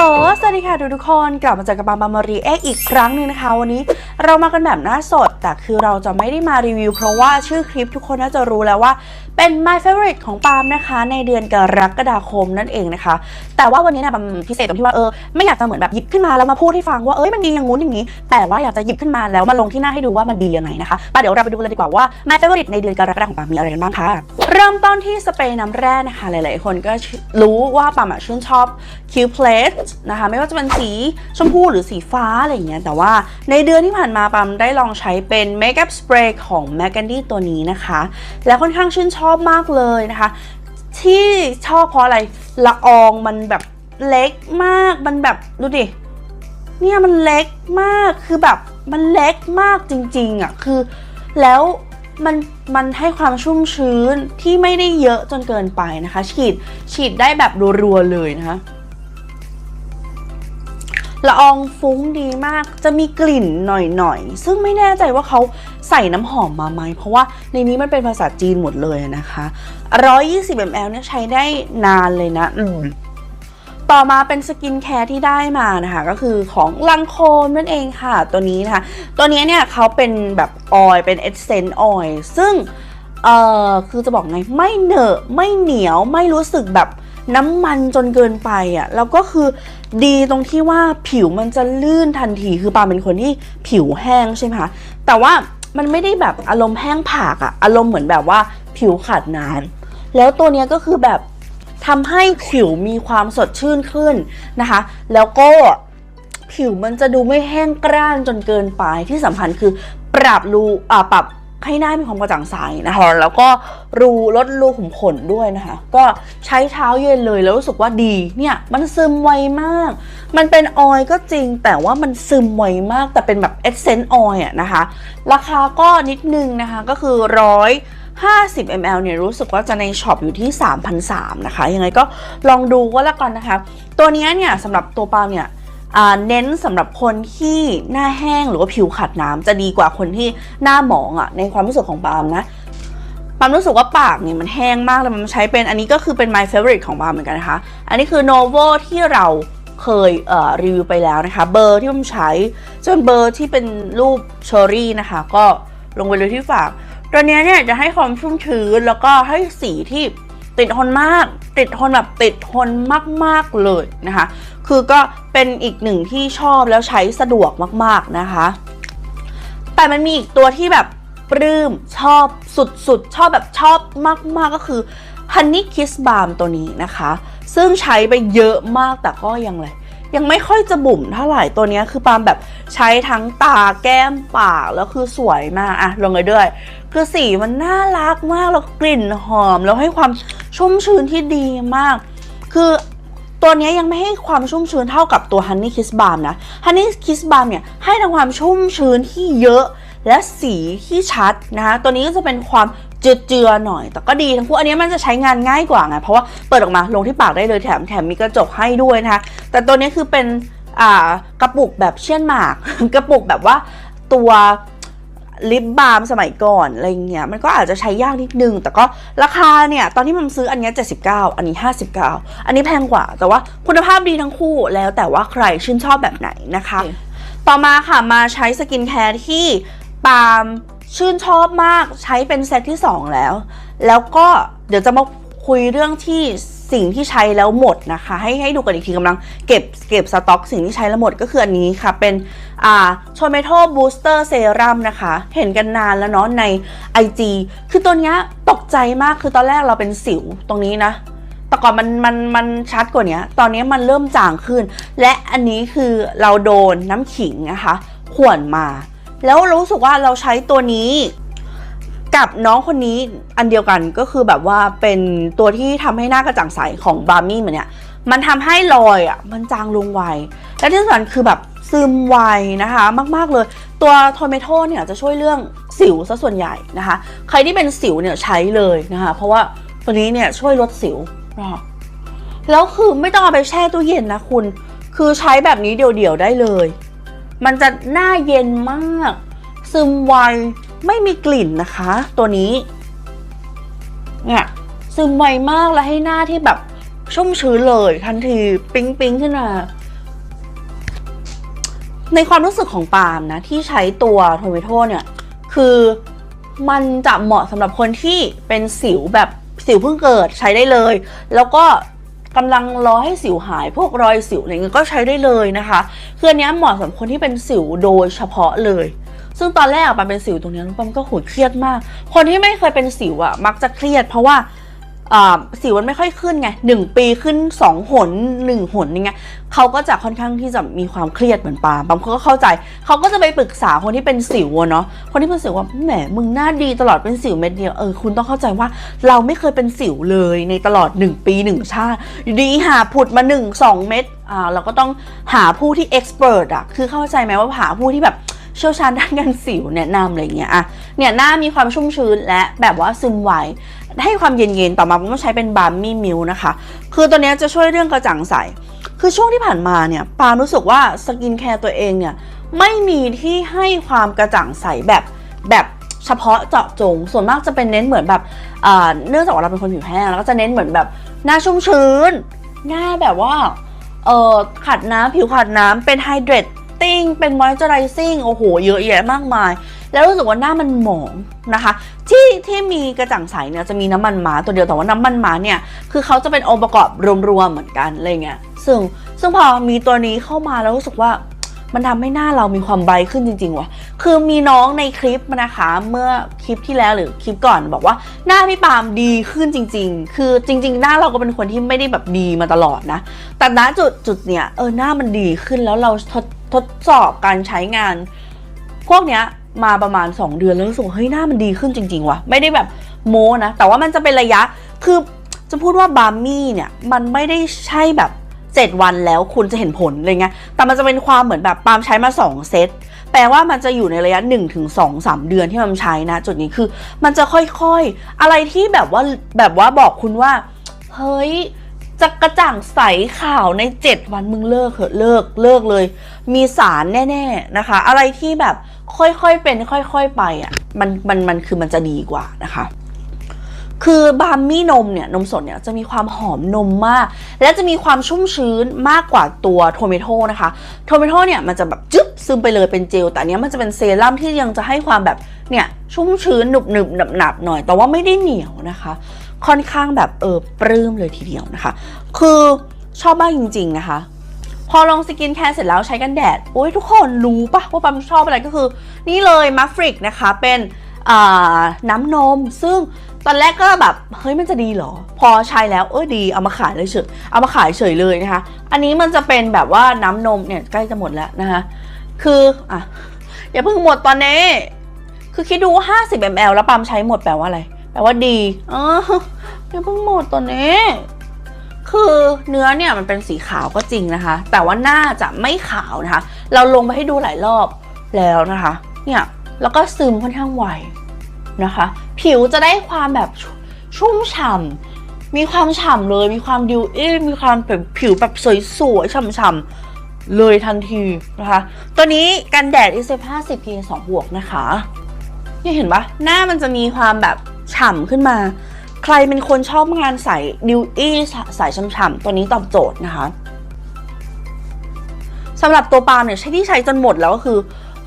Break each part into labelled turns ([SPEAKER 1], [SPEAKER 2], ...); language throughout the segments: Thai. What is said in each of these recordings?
[SPEAKER 1] ล สวัสดีค่ะทุกๆคนกลับมาเจอกับปามปามารีเอ็กอีกครั้งหนึ่งนะคะ วันนี้เรามากันแบบหน้าสด แต่คือเราจะไม่ได้มารีวิว เพราะว่าชื่อคลิปทุกคนน่าจะรู้แล้วว่าเป็น my favorite ของปาล์มนะคะ ในเดือนกรกฎาคมนั่นเองนะคะ แต่ว่าวันนี้นะปาล์มพิเศษตรงที่ว่าเออไม่อยากจะเหมือนแบบหยิบขึ้นมาแล้วมาพูดให้ฟังว่าเอ้ยมันดีอย่างงู้นอย่างนี้ แต่ว่าอยากจะหยิบขึ้นมาแล้วมาลงที่หน้าให้ดูว่ามันดียังไงนะคะปาเดี๋ยวเราไปดูกันเลยดีกว่าว่า my favorite ในเดือนกรกฎาคมของปาล์มมีอะไรกันบ้างคะเริ่มต้นที่สเปรย์น้ำแร่นะคะหลาย ๆ คนก็รู้ว่าปาล์มชื่นชอบ Q Plate นะคะ ไม่ว่าจะเป็นสีชมพูหรือสีฟ้าอะไรอย่างเงี้ยแต่ว่าในเดือนที่ผ่านมาปาล์มได้ลองใช้เป็น Makeup Spray ของ m a c a n d y ตัวนี้นะคะ แล้วค่อนข้างชื่นชอบมากเลยนะคะ ที่ชอบเพราะอะไรละอองมันแบบเล็กมากมันแบบดูดิเนี่ยมันเล็กมากคือแบบมันเล็กมากจริงๆอะคือแล้วมันมันให้ความชุ่มชื้นที่ไม่ได้เยอะจนเกินไปนะคะ ฉีดฉีดได้แบบรัวๆเลยนะคะ ละอองฟุ้งดีมาก จะมีกลิ่นหน่อยๆ ซึ่งไม่แน่ใจว่าเขาใส่น้ำหอมมาไหม เพราะว่าในนี้มันเป็นภาษาจีนหมดเลยนะคะ 120 ml เนี่ยใช้ได้นานเลยนะ อืมต่อมาเป็นสกินแคร์ที่ได้มานะคะ ก็คือของลังโคมนั่นเองค่ะ ตัวนี้นะคะ ตัวนี้เนี่ยเขาเป็นแบบออยเป็นเอเซนต์ออยซึ่งเอ่อคือจะบอกไงไม่เหนอะไม่เหนียวไม่รู้สึกแบบ น้ำมันจนเกินไปอะแล้วก็คือดีตรงที่ว่าผิวมันจะลื่นทันที คือปาเป็นคนที่ผิวแห้งใช่ไหมคะแต่ว่ามันไม่ได้แบบอารมณ์แห้งผากอะอารมณ์เหมือนแบบว่าผิวขาดน้ำแล้วตัวเนี้ยก็คือแบบทำให้ผิวมีความสดชื่นขึ้นนะคะ แล้วก็ผิวมันจะดูไม่แห้งกร้านจนเกินไปที่สำคัญคือปรับรูอ่าปรับ ให้หน้ามีความกระจ่างใสนะคะ แล้วก็รูลดรูขุมขนด้วยนะคะ ก็ใช้เช้าเย็นเลยแล้วรู้สึกว่าดีเนี่ยมันซึมไวมาก มันเป็นออยก็จริงแต่ว่ามันซึมไวมากแต่เป็นแบบเอเซนต์ออยอะนะคะ ราคาก็นิดนึงนะคะก็คือร้อย50 ml เนี่ยรู้สึกว่าจะในช็อปอยู่ที่3,300นะคะ ยังไงก็ลองดูก็แล้วกันนะคะ ตัวเนี้ยเนี่ยสำหรับตัวปาล์มเนี่ย เน้นสำหรับคนที่หน้าแห้งหรือว่าผิวขาดน้ำจะดีกว่าคนที่หน้าหมองอะ่ะในความรู้สึกของปาล์มนะปาล์มรู้สึกว่าปากเนี่ยมันแห้งมากเลยมันใช้เป็นอันนี้ก็คือเป็น my favorite ของปาล์มเหมือนกันนะคะ อันนี้คือ Novo ที่เราเคยเรีวิวไปแล้วนะคะ เบอร์ที่ผมใช้จะเป็นเบอร์ที่เป็นรูปเชอรี่นะคะ ก็ลงไปเลยที่ฝากตัวนี้เนี่ยจะให้ความชุ่มชื้นแล้วก็ให้สีที่ ติดทนมาก ติดทนแบบติดทนมากๆเลยนะคะ คือก็เป็นอีกหนึ่งที่ชอบแล้วใช้สะดวกมากๆนะคะ แต่มันมีอีกตัวที่แบบปลื้มชอบสุดๆ ชอบแบบชอบมากๆก็คือ Honey Kiss Balm ตัวนี้นะคะ ซึ่งใช้ไปเยอะมากแต่ก็ยังเลยยังไม่ค่อยจะบุ๋มเท่าไหร่ตัวนี้คือปาล์มแบบใช้ทั้งตาแก้มปากแล้วคือสวยมากอะลงเลยด้วย คือสีมันน่ารักมากแล้วกลิ่นหอมแล้วให้ความชุ่มชื้นที่ดีมาก คือตัวนี้ยังไม่ให้ความชุ่มชื้นเท่ากับตัว Honey Kiss Balm นะ Honey Kiss Balm เนี่ยให้ทั้งความชุ่มชื้นที่เยอะและสีที่ชัดนะคะตัวนี้ก็จะเป็นความเจือๆหน่อย แต่ก็ดีทั้งคู่อันนี้มันจะใช้งานง่ายกว่าไงเพราะว่าเปิดออกมาลงที่ปากได้เลยแถมแถมมีกระจกให้ด้วยนะคะแต่ตัวนี้คือเป็นกระปุกแบบเชี่ยนหมาก กระปุกแบบว่าตัว ลิปบาล์มสมัยก่อนอะไรเงี้ยมันก็อาจจะใช้ยากนิดนึง แต่ก็ราคาเนี่ยตอนที่มันซื้ออันเนี้ย79 อันนี้ 59 อันนี้แพงกว่า แต่ว่าคุณภาพดีทั้งคู่แล้วแต่ว่าใครชื่นชอบแบบไหนนะคะ ต่อมาค่ะมาใช้สกินแคร์ที่ปาล์มชื่นชอบมากใช้เป็นเซตที่ 2 แล้ว แล้วก็เดี๋ยวจะมาคุยเรื่องที่ สิ่งที่ใช้แล้วหมดนะคะ ให้ให้ดูกันอีกทีกำลังเก็บเก็บสต็อกสิ่งที่ใช้แล้วหมดก็คืออันนี้ค่ะ เป็นอ่าโชเมโทบูสเตอร์เซรั่มนะคะ เห็นกันนานแล้วเนาะใน IG คือตัวเนี้ยตกใจมากคือตอนแรกเราเป็นสิวตรงนี้นะแต่ก่อนมันมันมันชัดกว่านี้ตอนนี้มันเริ่มจางขึ้น และอันนี้คือเราโดนน้ำขิงนะคะข่วนมา แล้วรู้สึกว่าเราใช้ตัวนี้ กับน้องคนนี้อันเดียวกันก็คือแบบว่าเป็นตัวที่ทำให้หน้ากระจ่างใสของบาร์มี่เหมันเนี่ยมันทำให้รอยอะมันจางลงไว และที่สำคัญคือแบบซึมไวนะคะ มากๆเลย ตัวโทเมโตเนี่ยจะช่วยเรื่องสิวซะส่วนใหญ่นะคะ ใครที่เป็นสิวเนี่ยใช้เลยนะคะ เพราะว่าตัวนี้เนี่ยช่วยลดสิวนะคะแล้วคือไม่ต้องเอาไปแช่ตู้เย็นนะคุณ คือใช้แบบนี้เดี่ยวๆได้เลย มันจะหน้าเย็นมาก ซึมไว ไม่มีกลิ่นนะคะ ตัวนี้เนี่ยซึมไวมากแล้วให้หน้าที่แบบชุ่มชื้นเลยทันทีปิ๊งปิ๊งขึ้นมาในความรู้สึกของปาล์มนะ ที่ใช้ตัวโทเมโตเนี่ย คือมันจะเหมาะสำหรับคนที่เป็นสิวแบบสิวเพิ่งเกิดใช้ได้เลย แล้วก็กำลังรอให้สิวหายพวกรอยสิวอะไรเงี้ยก็ใช้ได้เลยนะคะคืออันนี้เหมาะสำหรับคนที่เป็นสิวโดยเฉพาะเลย ซึ่งตอนแรกอะปาเป็นสิวตรงนี้ยแล้วปามก็โหยเครียดมาก คนที่ไม่เคยเป็นสิวอะมักจะเครียด เพราะว่าสิวมันไม่ค่อยขึ้นไงหนึ่งปีขึ้นสองหนหนึ่งหนอย่างเงี้ยเขาก็จะค่อนข้างที่จะมีความเครียดเหมือนปาล์มปาล์มเขาก็เข้าใจ เขาก็จะไปปรึกษาคนที่เป็นสิวเนาะคนที่เป็นสิวว่าแหมมึงหน้าดีตลอดเป็นสิวเม็ดเดียวเออคุณต้องเข้าใจว่าเราไม่เคยเป็นสิวเลยในตลอด 1 ปี 1 ชาติอยู่ดีหาผุดมา 1 2 เม็ดอ่าเราก็ต้องหาผู้ที่เอ็กซ์เพรสอะคือเข้าใจไหมว่าหาผู้ที่แบบ เชี่ยวชาญด้านการสิวแนะนำอะไรเงี้ยอะเนี่ยหน้ามีความชุ่มชื้นและแบบว่าซึมไวให้ความเย็นๆ ต่อมาผมก็ใช้เป็นบาร์มี่มิลนะคะ คือตัวเนี้ยจะช่วยเรื่องกระจ่างใส คือช่วงที่ผ่านมาเนี่ยปารู้สึกว่าสกินแคร์ตัวเองเนี่ยไม่มีที่ให้ความกระจ่างใสแบบแบบเฉพาะเจาะจง ส่วนมากจะเป็นเน้นเหมือนแบบอ่าเนื่องจากว่าเราเป็นคนผิวแห้งแล้วก็จะเน้นเหมือนแบบหน้าชุ่มชื้น หน้าแบบว่าเอ่อขัดน้ำผิวขัดน้ำเป็นไฮเดรต ติ้งเป็นมอยเจอไรซิ่งโอ้โห เยอะแยะมากมาย แล้วรู้สึกว่าหน้ามันหมองนะคะ ที่ที่มีกระจ่างใสเนี่ยจะมีน้ำมันหมาตัวเดียวแต่ว่าน้ำมันหมาเนี่ยคือเขาจะเป็นองค์ประกอบรวมๆเหมือนกันอะไรเงี้ยซึ่งซึ่งพอมีตัวนี้เข้ามาแล้วรู้สึกว่า มันทำให้หน้าเรามีความไบรท์ขึ้นจริงๆว่ะ คือมีน้องในคลิปนะคะ เมื่อคลิปที่แล้วหรือคลิปก่อนบอกว่าหน้าพี่ปามดีขึ้นจริง ๆ คือจริง ๆ หน้าเราก็เป็นคนที่ไม่ได้แบบดีมาตลอดนะ แต่ณจุดจุดเนี้ยเออหน้ามันดีขึ้นแล้วเราทดทดสอบการใช้งาน พวกเนี้ยมาประมาณ 2 เดือนแล้วรู้สึกว่าเฮ้ยหน้ามันดีขึ้นจริง ๆ ว่ะ ไม่ได้แบบโม้นะ แต่ว่ามันจะเป็นระยะ คือจะพูดว่าบาร์มี่เนี่ยมันไม่ได้ใช่แบบ 7 วันแล้วคุณจะเห็นผลอะไรเงี้ย แต่มันจะเป็นความเหมือนแบบปาล์มใช้มา 2 เซต แปลว่ามันจะอยู่ในระยะ 1-2-3ถึงเดือนที่มันใช้นะ จุดนี้คือมันจะค่อยๆ อะไรที่แบบว่าแบบว่าบอกคุณว่า เฮ้ยจะกระจ่างใสข่าวใน 7 วันมึงเลิกเถอะเลิกเลิกเลย มีสารแน่ ๆนะคะ อะไรที่แบบค่อยๆเป็น ค่อย ๆ ไปอะมันมันมันคือมันจะดีกว่านะคะ คือบาร์มี่นมเนี่ยนมสดเนี่ยจะมีความหอมนมมาก และจะมีความชุ่มชื้นมากกว่าตัวโทเมโตนะคะโทเมโตเนี่ยมันจะแบบจึ๊บซึมไปเลยเป็นเจล แต่อันเนี้ยมันจะเป็นเซรั่มที่ยังจะให้ความแบบเนี่ยชุ่มชื้นหนุบหนึบหนับหนับหน่อย แต่ว่าไม่ได้เหนียวนะคะ ค่อนข้างแบบเออปลื้มเลยทีเดียวนะคะ คือชอบมากจริง ๆ นะคะพอลงสกินแคร์เสร็จแล้วใช้กันแดด โอ้ยทุกคนรู้ปะว่าปั๊มชอบอะไรก็คือ นี่เลยมัฟฟริกนะคะ เป็นน้ำนม ซึ่ง ตอนแรกก็แบบเฮ้ยมันจะดีเหรอ พอใช้แล้วเออดีเอามาขายเลยเฉยเอามาขายเฉยเลยนะคะ อันนี้มันจะเป็นแบบว่าน้ำนมเนี่ยใกล้จะหมดแล้วนะคะคืออะอย่าเพิ่งหมดตอนนี้ คือคิดดูว่า50 ml แล้วปั๊มใช้หมดแปลว่าอะไร แปลว่าดีเอออย่าเพิ่งหมดตอนนี้ คือเนื้อเนี่ยมันเป็นสีขาวก็จริงนะคะ แต่ว่าหน้าจะไม่ขาวนะคะ เราลงไปให้ดูหลายรอบแล้วนะคะ เนี่ยแล้วก็ซึมค่อนข้างไว นะคะ ผิวจะได้ความแบบชุ่มฉ่ำมีความฉ่ำเลย มีความดิวอี้มีความแบบผิวแบบสวยๆฉ่ำๆเลยทันทีนะคะ ตัวนี้กันแดด i s 50 p 2บวกนะคะนี่เห็นปะหน้ามันจะมีความแบบฉ่ำขึ้นมา ใครเป็นคนชอบงานใสดิวอี้ใส่ช่ำๆตัวนี้ตอบโจทย์นะคะสำหรับตัวปาล์มเนี่ยใช้ที่ใช้จนหมดแล้วก็คือ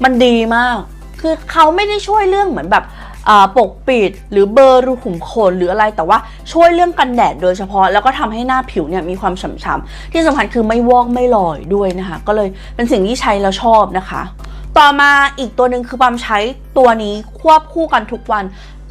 [SPEAKER 1] มันดีมาก คือเขาไม่ได้ช่วยเรื่องเหมือนแบบ ปกปิด หรือเบอร์รูขุมขนหรืออะไรแต่ว่าช่วยเรื่องกันแดดโดยเฉพาะแล้วก็ทำให้หน้าผิวเนี่ยมีความฉ่ำๆที่สำคัญคือไม่วอกไม่ลอยด้วยนะคะ ก็เลยเป็นสิ่งที่ใช้แล้วชอบนะคะ ต่อมาอีกตัวหนึ่งคือปาล์มใช้ตัวนี้ควบคู่กันทุกวัน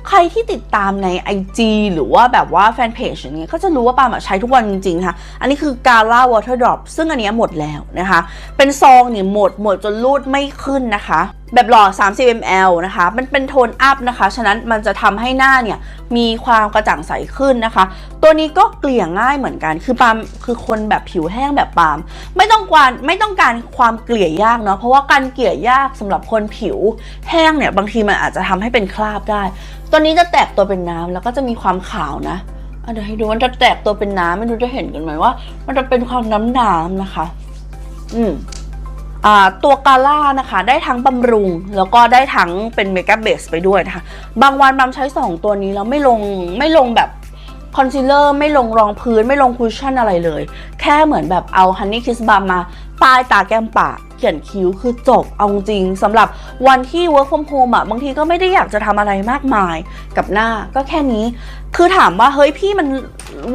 [SPEAKER 1] ใครที่ติดตามใน IG หรือว่าแบบว่าแฟนเพจอย่างเงี้ยก็จะรู้ว่าปาล์มใช้ทุกวันจริงๆค่ะ อันนี้คือ Gala Water Drop ซึ่งอันนี้หมดแล้วนะคะ เป็นซองเนี่ยหมดหมดจนรูดไม่ขึ้นนะคะแบบหลอด 30 ml นะคะ มันเป็นโทนอัพนะคะ ฉะนั้นมันจะทำให้หน้าเนี่ยมีความกระจ่างใสขึ้นนะคะ ตัวนี้ก็เกลี่ยง่ายเหมือนกัน คือปามคือคนแบบผิวแห้งแบบปาม ไม่ต้องการไม่ต้องการความเกลี่ยยากเนาะ เพราะว่าการเกลี่ยยากสำหรับคนผิวแห้งเนี่ยบางทีมันอาจจะทำให้เป็นคราบได้ ตัวนี้จะแตกตัวเป็นน้ำแล้วก็จะมีความขาวนะเดี๋ยวให้ดูมันจะแตกตัวเป็นน้ำไม่รู้จะเห็นกันไหมว่า มันจะเป็นความน้ำน้ำนะคะ อืม ตัวกาล่านะคะได้ทั้งบำรุง แล้วก็ได้ทั้งเป็นเมกะเบสไปด้วยนะคะ บางวันบามใช้ 2 ตัวนี้แล้วไม่ลงไม่ลงแบบคอนซีลเลอร์ไม่ลงรองพื้นไม่ลงคุชชั่นอะไรเลย แค่เหมือนแบบเอาฮันนี่คิสบามมาปลายตาแก้มปากเขียนคิ้วคือจบเอาจริงสำหรับวันที่ work from home อะบางทีก็ไม่ได้อยากจะทำอะไรมากมายกับหน้าก็แค่นี้ คือถามว่าเฮ้ยพี่มัน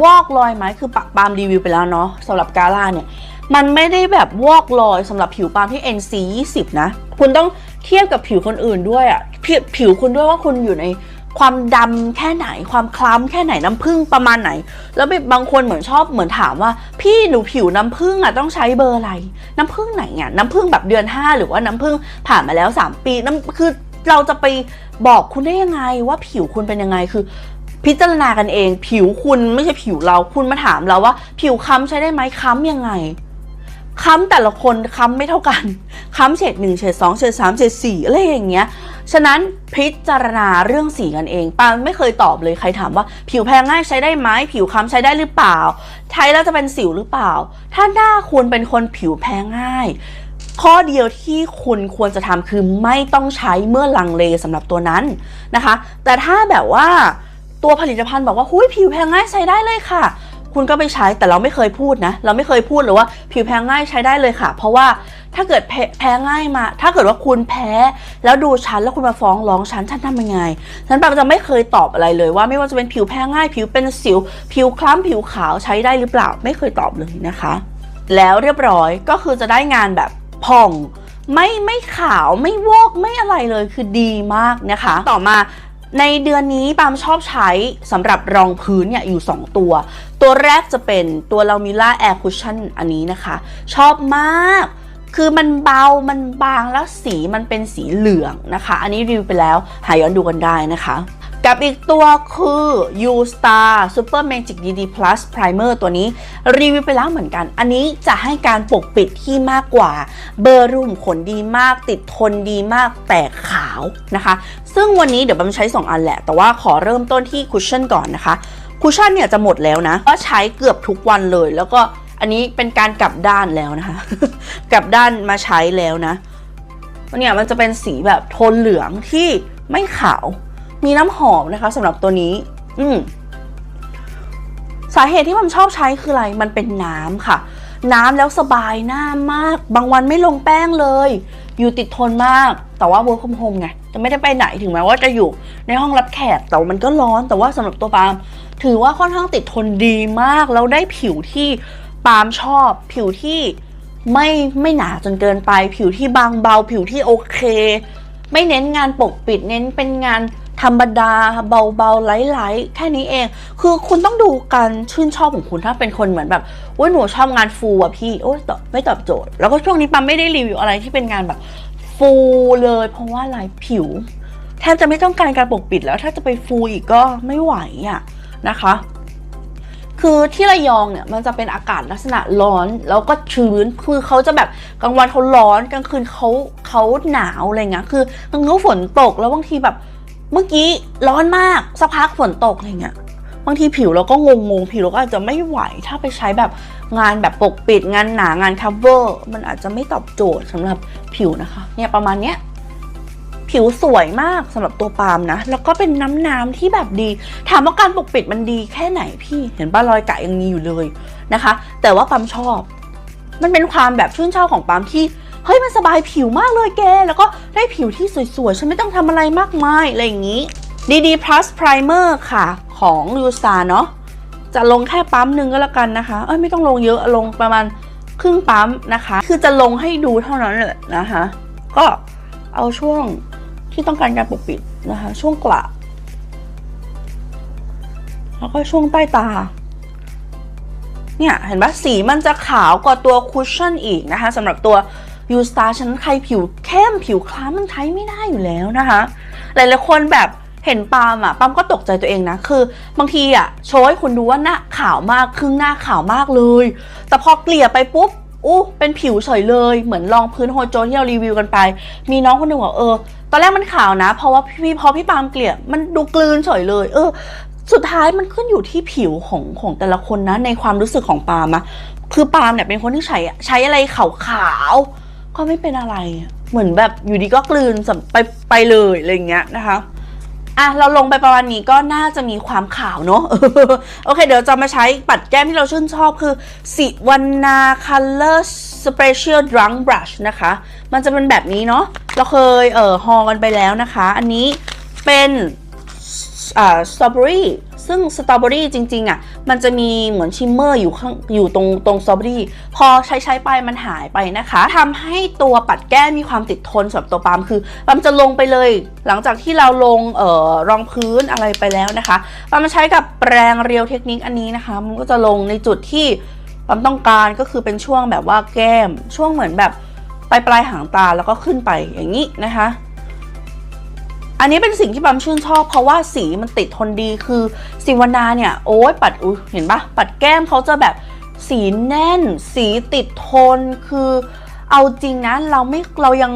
[SPEAKER 1] วอกรอยไหมคือปะปามรีวิวไปแล้วเนาะสำหรับกาล่าเนี่ย มันไม่ได้แบบวอกรอยสำหรับผิวปาล์มที่ NC 20 นะ คุณต้องเทียบกับผิวคนอื่นด้วยอะผิวผิวคุณด้วยว่าคุณอยู่ในความดำแค่ไหนความคล้ำแค่ไหนน้ำผึ้งประมาณไหน แล้วบางคนเหมือนชอบเหมือนถามว่า พี่หนูผิวน้ำผึ้งอะต้องใช้เบอร์อะไร น้ำผึ้งไหนอะน้ำผึ้งแบบเดือน 5 หรือว่าน้ำผึ้งผ่านมาแล้ว 3 ปีน้ำคือเราจะไปบอกคุณได้ยังไงว่าผิวคุณเป็นยังไงคือ พิจารณากันเอง ผิวคุณไม่ใช่ผิวเราคุณมาถามเราว่า ผิวค้ำใช้ได้ไหมค้ำยังไง ค้ำแต่ละคนค้ำไม่เท่ากัน ค้ำเฉดหนึ่งเฉดสองเฉดสามเฉดสี่อะไรอย่างเงี้ย ฉะนั้นพิจารณาเรื่องสีกันเองปาไม่เคยตอบเลยใครถามว่า ผิวแพ้ง่ายใช้ได้ไหมผิวค้ำใช้ได้หรือเปล่า ใช้แล้วจะเป็นสิวหรือเปล่า ถ้าหน้าคุณเป็นคนผิวแพ้ง่ายข้อเดียวที่คุณควรจะทำคือไม่ต้องใช้เมื่อลังเลสำหรับตัวนั้นนะคะ แต่ถ้าแบบว่าตัวผลิตภัณฑ์บอกว่าหุ้ยผิวแพ้ง่ายใช้ได้เลยค่ะ คุณก็ไปใช้แต่เราไม่เคยพูดนะ เราไม่เคยพูดเลยว่าผิวแพ้ง่ายใช้ได้เลยค่ะ เพราะว่าถ้าเกิดแพ้แพง่ายมา ถ้าเกิดว่าคุณแพ้ แล้วดูฉันแล้วคุณมาฟ้องร้องฉันฉันทำยังไงฉันปาจะไม่เคยตอบอะไรเลยว่าไม่ว่าจะเป็นผิวแพ้ง่าย ผิวเป็นสิว ผิวคล้ำผิวขาวใช้ได้หรือเปล่า ไม่เคยตอบเลยนะคะ แล้วเรียบร้อยก็คือจะได้งานแบบผ่อง ไม่ไม่ขาวไม่วอกไม่อะไรเลยคือดีมากนะคะ ต่อมา ในเดือนนี้ปามชอบใช้สำหรับรองพื้นเนี่ยอยู่ 2 ตัว ตัวแรกจะเป็นตัวลามิล่าแอร์คุชชั่นอันนี้นะคะ ชอบมาก คือมันเบา มันบางแล้วสีมันเป็นสีเหลืองนะคะ อันนี้รีวิวไปแล้ว หาย้อนดูกันได้นะคะ กับอีกตัวคือ U Star Super Magic DD Plus Primer ตัวนี้ รีวิวไปแล้วเหมือนกัน อันนี้จะให้การปกปิดที่มากกว่า เบอร์รุ่มขนดีมาก ติดทนดีมากแต่ขาวนะคะ ซึ่งวันนี้เดี๋ยวบัมใช้ 2 อันแหละ แต่ว่าขอเริ่มต้นที่คุชชั่นก่อนนะคะ คุชชั่นเนี่ยจะหมดแล้วนะ ก็ใช้เกือบทุกวันเลย แล้วก็อันนี้เป็นการกลับด้านแล้วนะคะ กลับด้านมาใช้แล้วนะเนี่ยมันจะเป็นสีแบบโทนเหลืองที่ไม่ขาว มีน้ำหอมนะคะสำหรับตัวนี้ อืมสาเหตุที่ผมชอบใช้คืออะไร มันเป็นน้ำค่ะ น้ำแล้วสบายหน้ามาก บางวันไม่ลงแป้งเลย อยู่ติดทนมาก แต่ว่า work from home ไง จะไม่ได้ไปไหนถึงแม้ว่าจะอยู่ในห้องรับแขก แต่ว่ามันก็ร้อน แต่ว่าสำหรับตัวปาล์มถือว่าค่อนข้างติดทนดีมาก แล้วได้ผิวที่ปาล์มชอบ ผิวที่ไม่ไม่หนาจนเกินไป ผิวที่บางเบา ผิวที่โอเค ไม่เน้นงานปกปิด เน้นเป็นงาน ธรรมดาเบาๆไร้ๆแค่นี้เอง คือคุณต้องดูการชื่นชอบของคุณถ้าเป็นคนเหมือนแบบว่าหนูชอบงานฟูอะพี่โอ้ยตอบไม่ตอบโจทย์ แล้วก็ช่วงนี้ปั๊มไม่ได้รีวิวอะไรที่เป็นงานแบบฟูเลย เพราะว่าลายผิวแทบจะไม่ต้องการการปกปิดแล้วถ้าจะไปฟูอีกก็ไม่ไหวอะนะคะคือที่ระยองเนี่ยมันจะเป็นอากาศลักษณะร้อนแล้วก็ชื้นคือเขาจะแบบกลางวันเขาร้อนกลางคืนเขาเขาหนาวอะไรเงี้ยคือกลางคืนฝนตกแล้วบางทีแบบ เมื่อกี้ร้อนมากสักพักฝนตกอะไรเงี้ยบางทีผิวเราก็งงงๆผิวเราก็อาจจะไม่ไหว ถ้าไปใช้แบบงานแบบปกปิดงานหนางาน cover มันอาจจะไม่ตอบโจทย์สำหรับผิวนะคะ เนี่ยประมาณเนี้ยผิวสวยมากสำหรับตัวปาล์มนะ แล้วก็เป็นน้ำน้ำที่แบบดี ถามว่าการปกปิดมันดีแค่ไหนพี่เห็นป้ารอยกะยังมีอยู่เลยนะคะ แต่ว่าปาล์มชอบ มันเป็นความแบบชื่นชอบของปาล์มที่ เฮ้ยมันสบายผิวมากเลยแก แล้วก็ได้ผิวที่สวยๆ ฉันไม่ต้องทำอะไรมากมาย อะไรอย่างนี้ DD Plus Primer ค่ะ ของ u s a เนาะจะลงแค่ปั๊มหนึ่งก็แล้วกันนะคะ เอ้ยไม่ต้องลงเยอะลงประมาณครึ่งปั๊มนะคะ คือจะลงให้ดูเท่านั้นแหละนะคะ ก็เอาช่วงที่ต้องการการปกปิดนะคะ ช่วงกระแล้วก็ช่วงใต้ตา เนี่ย เห็นปะสีมันจะขาวกว่าตัวคุชชั่นอีกนะคะสำหรับตัว U Star ฉันใครผิวเข้มผิวคล้ำมันใช้ไม่ได้อยู่แล้วนะคะ หลายๆคนแบบเห็นปาล์มอะปาล์มก็ตกใจตัวเองนะ คือบางทีอะโชว์ให้คุณดูว่าหน้าขาวมากครึ่งหน้าขาวมากเลย แต่พอเกลี่ยไปปุ๊บอู้เป็นผิวเฉยเลยเหมือนรองพื้นโฮโจที่เรารีวิวกันไป มีน้องคนหนึ่งบอกเออ ตอนแรกมันขาวนะ เพราะว่าพี่พอพี่ปาล์มเกลี่ยมันดูกลืนเฉยเลย เออ สุดท้ายมันขึ้นอยู่ที่ผิวของของแต่ละคนนะในความรู้สึกของปาล์มอะคือปาล์มเนี่ยเป็นคนที่ใช้ใช้อะไรขาว ก็ไม่เป็นอะไร เหมือนแบบอยู่ดีก็กลืนไปไปเลยอะไรเงี้ยนะคะอะเราลงไปประมาณนี้ก็น่าจะมีความขาวเนอะโอเค เดี๋ยวจะมาใช้ปัดแก้มที่เราชื่นชอบคือสิวันนา Color Special Drunk Brush นะคะ มันจะเป็นแบบนี้เนาะเราเคยเอ่อฮอกันไปแล้วนะคะ อันนี้เป็นอ่าสตรอเบอรี่ ซึ่งสตรอเบอรี่จริงๆอะมันจะมีเหมือนชิมเมอร์อยู่ข้างอยู่ตรงตรงสตรอเบอรี่พอใช้ใช้ไปมันหายไปนะคะทำให้ตัวปัดแก้มมีความติดทนสำหรับตัวปาล์มคือปาล์มจะลงไปเลย หลังจากที่เราลงเอ่อรองพื้นอะไรไปแล้วนะคะปาล์มมาใช้กับแปรงเรียวเทคนิคอันนี้นะคะ มันก็จะลงในจุดที่ปาล์มต้องการก็คือเป็นช่วงแบบว่าแก้ม ช่วงเหมือนแบบปลายปลายหางตาแล้วก็ขึ้นไปอย่างนี้นะคะ อันนี้เป็นสิ่งที่บัมชื่นชอบ เพราะว่าสีมันติดทนดีคือสิวนาเนี่ยโอ้ยปัดอุ้ยเห็นปะปัดแก้มเขาจะแบบสีแน่น สีติดทนคือเอาจริงนะเราไม่เรายัง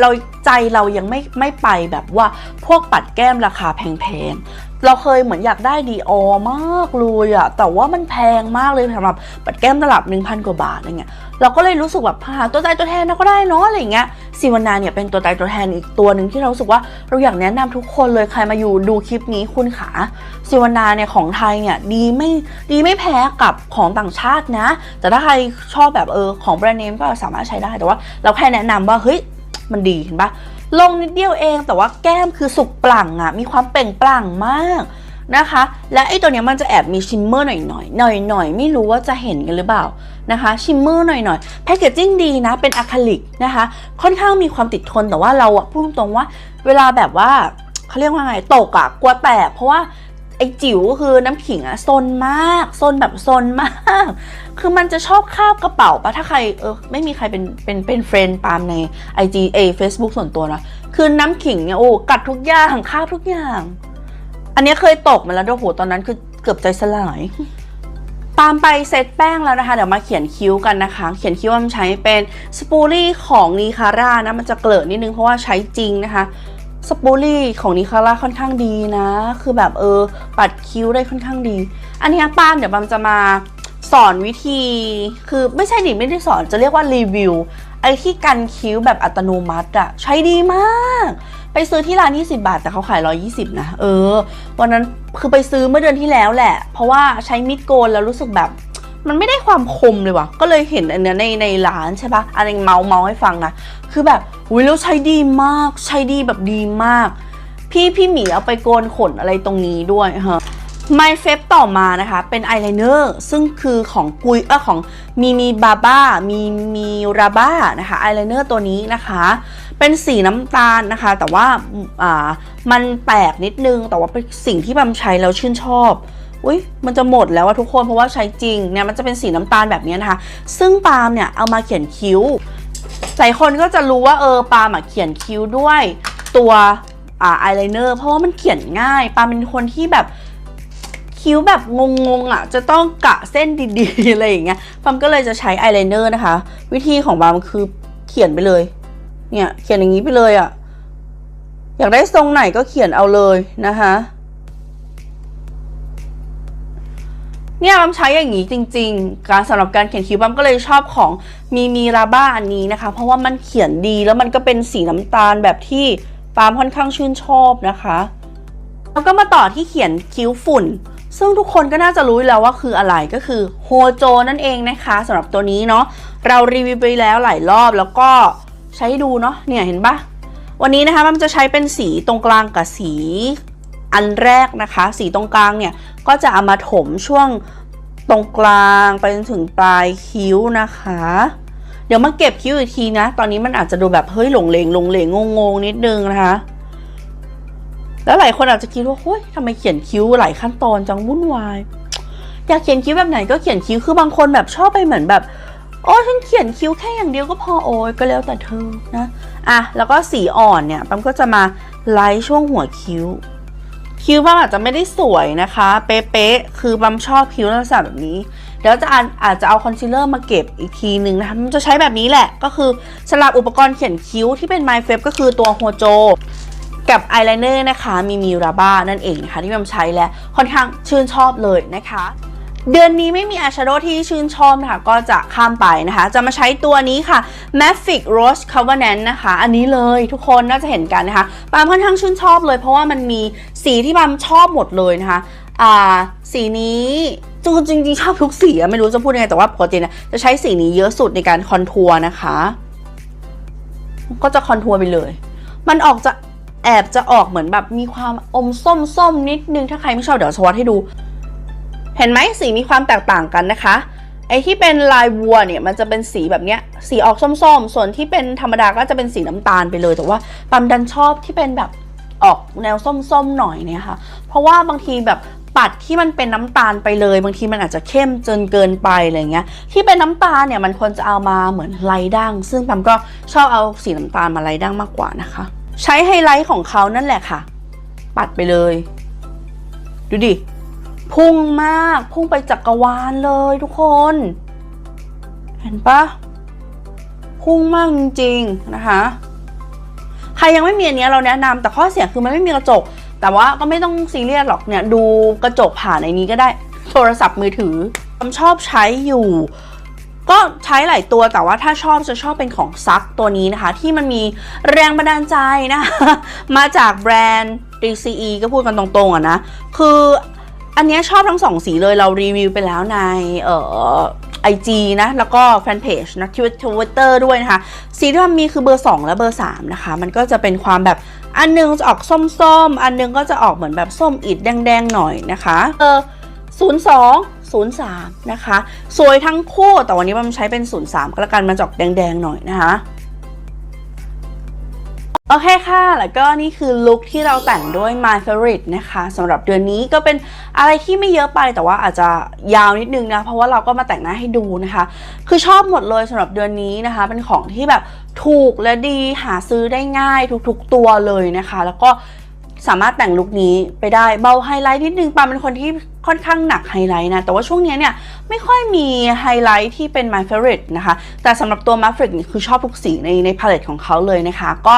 [SPEAKER 1] เราใจเรายังไม่ไม่ไปแบบว่าพวกปัดแก้มราคาแพงๆ เราเคยเหมือนอยากได้ดีออมากเลยอะแต่ว่ามันแพงมากเลยสำหรับปัดแก้มตลับ1,000 กว่าบาทอะไรเงี้ย เราก็เลยรู้สึกแบบหาตัวตายตัวแทนเราก็ได้เนาะอะไรอย่างเงี้ยซีวนาเนี่ยเป็นตัวตายตัวแทนอีกตัวหนึ่งที่เราสึกว่าเราอยากแนะนำทุกคนเลยใครมาอยู่ดูคลิปนี้คุณขาซีวนาเนี่ยของไทยเนี่ยดีไม่ดีไม่แพ้กับของต่างชาตินะ แต่ถ้าใครชอบแบบเออของแบรนด์เนมก็สามารถใช้ได้แต่ว่า เราแค่แนะนำว่าเฮ้ยมันดีเห็นปะลงนิดเดียวเองแต่ว่าแก้มคือสุกปลั่งอะมีความเปล่งปลั่งมาก นะคะ และไอ้ตัวเนี้ยมันจะแอบมีชิมเมอร์หน่อยหน่อยหน่อยหน่อยๆไม่รู้ว่าจะเห็นกันหรือเปล่านะคะ ชิมเมอร์หน่อยหน่อยแพคเกจจิ้งดีนะเป็นอะคริลิกนะคะ ค่อนข้างมีความติดทนแต่ว่าเราอะพูดตรงๆว่า เวลาแบบว่าเขาเรียกว่าไงตกอะกลัวแตกเพราะว่าไอจิ๋วคือน้ำขิงอะซนมากซนแบบซนมาก คือมันจะชอบคาบกระเป๋าปะถ้าใครเออไม่มีใครเป็นเป็นเป็นเฟรนด์ปามใน IG เอ Facebook ส่วนตัวนะคือน้ำขิงเนี่ยโอ้กัดทุกอย่างคาบทุกอย่าง อันนี้เคยตกมาแล้วด้วยโหตอนนั้นคือเกือบใจสลาย ตามไปเซตแป้งแล้วนะคะ เดี๋ยวมาเขียนคิ้วกันนะคะ เขียนคิ้วมันใช้เป็นสปูรี่ของนีคาร่านะมันจะเกลอะนิดนึงเพราะว่าใช้จริงนะคะสปูรี่ของนิคาร่าค่อนข้างดีนะ คือแบบเออ ปัดคิ้วได้ค่อนข้างดี อันนี้ป้านเดี๋ยวบัมจะมาสอนวิธี คือไม่ใช่ดิไม่ได้สอนจะเรียกว่ารีวิวไอ้ที่กันคิ้วแบบอัตโนมัติอะใช้ดีมาก ไปซื้อที่ร้าน 20 บาท แต่เขาขาย 120 นะ เออ วันนั้นคือไปซื้อเมื่อเดือนที่แล้วแหละ เพราะว่าใช้มิดโกนแล้วรู้สึกแบบ มันไม่ได้ความคมเลยว่ะ ก็เลยเห็นอันเนี้ยในในร้านใช่ปะอันนี้เมาเมาให้ฟังนะ คือแบบอุ้ยแล้วใช้ดีมาก ใช้ดีแบบดีมาก พี่พี่หมีเอาไปโกนขนอะไรตรงนี้ด้วยฮะ My f a v ต่อมานะคะ เป็นอายไลเนอร์ซึ่งคือของกุยเออของมีมีบาบ้ามีมีราบ้านะคะอายไลเนอร์ตัวนี้นะคะ เป็นสีน้ำตาลนะคะ แต่ว่าอ่ามันแปลกนิดนึง แต่ว่าเป็นสิ่งที่บัมใช้แล้วชื่นชอบอุ้ยมันจะหมดแล้วอะทุกคนเพราะว่าใช้จริงเนี่ยมันจะเป็นสีน้ำตาลแบบนี้นะคะ ซึ่งปาล์มเนี่ยเอามาเขียนคิ้วหลายคนก็จะรู้ว่าเออปาล์มเขียนคิ้วด้วยตัวอ่าอายไลเนอร์เพราะว่ามันเขียนง่ายปาล์มเป็นคนที่แบบคิ้วแบบงงๆอะจะต้องกะเส้นดีๆอะไรอย่างเงี้ยปาล์มก็เลยจะใช้อายไลเนอร์นะคะ วิธีของปาล์มคือเขียนไปเลย เนี่ย เขียนอย่างนี้ไปเลยอะ อยากได้ทรงไหนก็เขียนเอาเลยนะคะ เนี่ยบัมใช้อย่างนี้จริง ๆ การสำหรับการเขียนคิ้วบัมก็เลยชอบของมีมีราบ้าอันนี้นะคะ เพราะว่ามันเขียนดีแล้วมันก็เป็นสีน้ำตาลแบบที่ปามค่อนข้างชื่นชอบนะคะแล้วก็มาต่อที่เขียนคิ้วฝุ่น ซึ่งทุกคนก็น่าจะรู้แล้วว่าคืออะไรก็คือโฮโจนั่นเองนะคะสำหรับตัวนี้เนาะเรารีวิวไปแล้วหลายรอบแล้วก็ ใช้ดูเนาะเนี่ยเห็นปะวันนี้นะคะมันจะใช้เป็นสีตรงกลางกับสีอันแรกนะคะ สีตรงกลางเนี่ยก็จะเอามาถมช่วงตรงกลางไปจนถึงปลายคิ้วนะคะ เดี๋ยวมาเก็บคิ้วอีกทีนะ ตอนนี้มันอาจจะดูแบบเฮ้ยหลงเลงหลงเลงงงๆนิดนึงนะคะ แล้วหลายคนอาจจะคิดว่าเฮ้ยทำไมเขียนคิ้วหลายขั้นตอนจังวุ่นวาย อยากเขียนคิ้วแบบไหนก็เขียนคิ้วคือบางคนแบบชอบไปเหมือนแบบ โอ้ฉันเขียนคิ้วแค่อย่างเดียวก็พอโอ้ยก็แล้วแต่เธอนะอะแล้วก็สีอ่อนเนี่ยปั๊มก็จะมาไลท์ช่วงหัวคิ้ว คิ้วปั๊มอาจจะไม่ได้สวยนะคะ เป๊ะๆคือปั๊มชอบคิ้วลักษณะแบบนี้เดี๋ยวจะอาจจะเอาคอนซีลเลอร์มาเก็บอีกทีหนึ่งนะคะมันจะใช้แบบนี้แหละก็คือสำหรับอุปกรณ์เขียนคิ้วที่เป็น My f a v ก็คือตัวโฮโจกับอายไลเนอร์นะคะมีมีราบ้านั่นเองนะคะที่มันใช้และค่อนข้างชื่นชอบเลยนะคะ เดือนนี้ไม่มีอาชโดที่ชื่นชอบนะคะก็จะข้ามไปนะคะ จะมาใช้ตัวนี้ค่ะ Mavic Rose Covenant นะคะ อันนี้เลยทุกคนน่าจะเห็นกันนะคะปามค่อนข้างชื่นชอบเลย เพราะว่ามันมีสีที่ปามชอบหมดเลยนะคะอ่าสีนี้จริงจริงชอบทุกสีไม่รู้จะพูดยังไงแต่ว่าปกตินะจะใช้สีนี้เยอะสุดในการคอนทัวร์นะคะ ก็จะคอนทัวร์ไปเลย มันออกจะแอบจะออกเหมือนแบบมีความอมส้มส้มๆนิดนึงถ้าใครไม่ชอบเดี๋ยวสวอตให้ดู เห็นไหมสีมีความแตกต่างกันนะคะ ไอ้ที่เป็นลายวัวเนี่ยมันจะเป็นสีแบบเนี้ย สีออกส้มๆ ส่วนที่เป็นธรรมดาก็จะเป็นสีน้ำตาลไปเลย แต่ว่าปั๊มดันชอบที่เป็นแบบออกแนวส้มๆหน่อยเนี่ยค่ะ เพราะว่าบางทีแบบปัดที่มันเป็นน้ำตาลไปเลย บางทีมันอาจจะเข้มจนเกินไปอะไรเงี้ย ที่เป็นน้ำตาลเนี่ยมันควรจะเอามาเหมือนไลท์ดั้งซึ่งปั๊มก็ชอบเอาสีน้ำตาลมาไลท์ดั้งมากกว่านะคะ ใช้ไฮไลท์ของเขานั่นแหละค่ะ ปัดไปเลย ดูดิ พุ่งมาก พุ่งไปจักรวาลเลยทุกคน เห็นปะพุ่งมากจริงๆนะคะ ใครยังไม่มีอันเนี้ยเราแนะนำแต่ข้อเสียคือมันไม่มีกระจก แต่ว่าก็ไม่ต้องซีเรียสหรอกเนี่ยดูกระจกผ่านในนี้ก็ได้โทรศัพท์มือถือผมชอบใช้อยู่ ก็ใช้หลายตัวแต่ว่าถ้าชอบจะชอบเป็นของซักตัวนี้นะคะ ที่มันมีแรงบันดาลใจนะคะมาจากแบรนด์ DCE ก็พูดกันตรงๆอะนะ คือ อันนี้ชอบทั้งสองสีเลยเรารีวิวไปแล้วในเอ่อไอจีนะ แล้วก็แฟนเพจนะทวิตเตอร์ด้วยนะคะ สีที่มันมีคือเบอร์ 2 และเบอร์ 3 นะคะ มันก็จะเป็นความแบบอันหนึงจะออกส้มๆ อันหนึงก็จะออกเหมือนแบบส้มอิดแดงๆ หน่อยนะคะเออ02 03 นะคะ สวยทั้งคู่แต่วันนี้มันใช้เป็น 03ก็แล้วกันมันจอกแดงๆ หน่อยนะคะ โอเคค่ะ แล้วก็นี่คือลุคที่เราแต่งด้วย My Favorite นะคะสำหรับเดือนนี้ก็เป็นอะไรที่ไม่เยอะไปแต่ว่าอาจจะยาวนิดนึงนะ เพราะว่าเราก็มาแต่งหน้าให้ดูนะคะ คือชอบหมดเลยสำหรับเดือนนี้นะคะ เป็นของที่แบบถูกและดีหาซื้อได้ง่ายทุกๆตัวเลยนะคะ แล้วก็สามารถแต่งลุคนี้ไปได้เบาไฮไลท์นิดนึงปาเป็นคนที่ ค่อนข้างหนักไฮไลท์นะ แต่ว่าช่วงนี้เนี่ยไม่ค่อยมีไฮไลท์ที่เป็น My Favorite นะคะ แต่สำหรับตัว Maverick นี่คือชอบทุกสีในในพาเลตของเขาเลยนะคะ ก็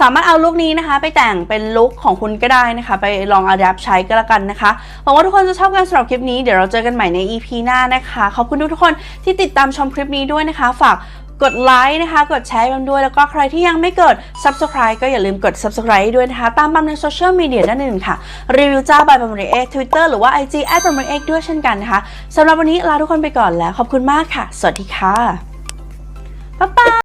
[SPEAKER 1] สามารถเอาลุคนี้นะคะ ไปแต่งเป็นลุคของคุณก็ได้นะคะ ไปลองอัดแอปใช้ก็แล้วกันนะคะหวังว่าทุกคนจะชอบกันสำหรับคลิปนี้ เดี๋ยวเราเจอกันใหม่ใน EP หน้านะคะ ขอบคุณทุกๆคนที่ติดตามชมคลิปนี้ด้วยนะคะ ฝาก กดไลค์นะคะ กดแชร์กันด้วย แล้วก็ใครที่ยังไม่กด subscribe ก็อย่าลืมกด subscribe ด้วยนะคะ ตามบัมในโซเชียลมีเดียด้านอื่นค่ะ รีวิวจ้าบายบัมเรเอ็กทวิตเตอร์หรือว่า IG แอดบัมเรเอ็กด้วยเช่นกันนะคะสำหรับวันนี้ลาทุกคนไปก่อนแล้ว ขอบคุณมากค่ะ สวัสดีค่ะ บ๊ายบาย